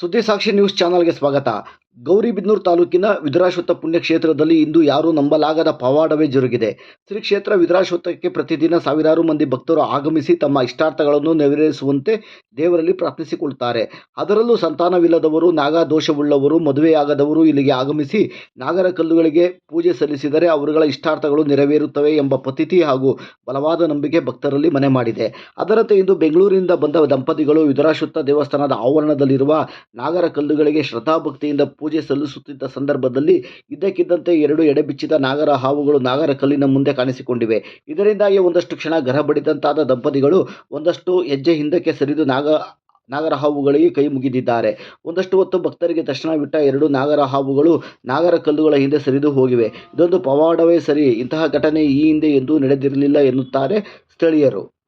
ಸುದ್ದಿ ಸಾಕ್ಷಿ ನ್ಯೂಸ್ ಚಾನಲ್ಗೆ ಸ್ವಾಗತ. ಗೌರಿಬಿದನೂರು ತಾಲೂಕಿನ ವಿಧುರಾಶ್ವತ್ಥ ಪುಣ್ಯಕ್ಷೇತ್ರದಲ್ಲಿ ಇಂದು ಯಾರೂ ನಂಬಲಾಗದ ಪವಾಡವೇ ಜರುಗಿದೆ. ಶ್ರೀ ಕ್ಷೇತ್ರ ಪ್ರತಿದಿನ ಸಾವಿರಾರು ಮಂದಿ ಭಕ್ತರು ಆಗಮಿಸಿ ತಮ್ಮ ಇಷ್ಟಾರ್ಥಗಳನ್ನು ನೆರವೇರಿಸುವಂತೆ ದೇವರಲ್ಲಿ ಪ್ರಾರ್ಥಿಸಿಕೊಳ್ಳುತ್ತಾರೆ. ಅದರಲ್ಲೂ ಸಂತಾನವಿಲ್ಲದವರು, ನಾಗದೋಷವುಳ್ಳವರು, ಮದುವೆಯಾಗದವರು ಇಲ್ಲಿಗೆ ಆಗಮಿಸಿ ನಾಗರ ಕಲ್ಲುಗಳಿಗೆ ಪೂಜೆ ಸಲ್ಲಿಸಿದರೆ ಅವರುಗಳ ಇಷ್ಟಾರ್ಥಗಳು ನೆರವೇರುತ್ತವೆ ಎಂಬ ಪತಿತಿ ಹಾಗೂ ಬಲವಾದ ನಂಬಿಕೆ ಭಕ್ತರಲ್ಲಿ ಮನೆ ಮಾಡಿದೆ. ಅದರಂತೆ ಇಂದು ಬೆಂಗಳೂರಿನಿಂದ ಬಂದ ದಂಪತಿಗಳು ವಿಧುರಾಶ್ವತ್ಥ ದೇವಸ್ಥಾನದ ಆವರಣದಲ್ಲಿರುವ ನಾಗರ ಕಲ್ಲುಗಳಿಗೆ ಶ್ರದ್ಧಾಭಕ್ತಿಯಿಂದ ಪೂಜೆ ಸಲ್ಲಿಸುತ್ತಿದ್ದ ಸಂದರ್ಭದಲ್ಲಿ ಇದ್ದಕ್ಕಿದ್ದಂತೆ ಎರಡು ಎಡೆಬಿಚ್ಚಿದ ನಾಗರ ಹಾವುಗಳು ನಾಗರ ಕಲ್ಲಿನ ಮುಂದೆ ಕಾಣಿಸಿಕೊಂಡಿವೆ. ಇದರಿಂದಾಗಿ ಒಂದಷ್ಟು ಕ್ಷಣ ಗರಬಡಿದಂತಾದ ದಂಪತಿಗಳು ಒಂದಷ್ಟು ಹೆಜ್ಜೆ ಹಿಂದಕ್ಕೆ ಸರಿದು ನಾಗ, ನಾಗರ ಹಾವುಗಳಿಗೆ ಕೈ ಮುಗಿದಿದ್ದಾರೆ. ಒಂದಷ್ಟು ಹೊತ್ತು ಭಕ್ತರಿಗೆ ದರ್ಶನ ಬಿಟ್ಟ ಎರಡು ನಾಗರ ಹಾವುಗಳು ನಾಗರ ಕಲ್ಲುಗಳ ಹಿಂದೆ ಸರಿದು ಹೋಗಿವೆ. ಇದೊಂದು ಪವಾಡವೇ ಸರಿ. ಇಂತಹ ಘಟನೆ ಈ ಹಿಂದೆ ಎಂದೂ ನಡೆದಿರಲಿಲ್ಲ ಎನ್ನುತ್ತಾರೆ ಸ್ಥಳೀಯರು.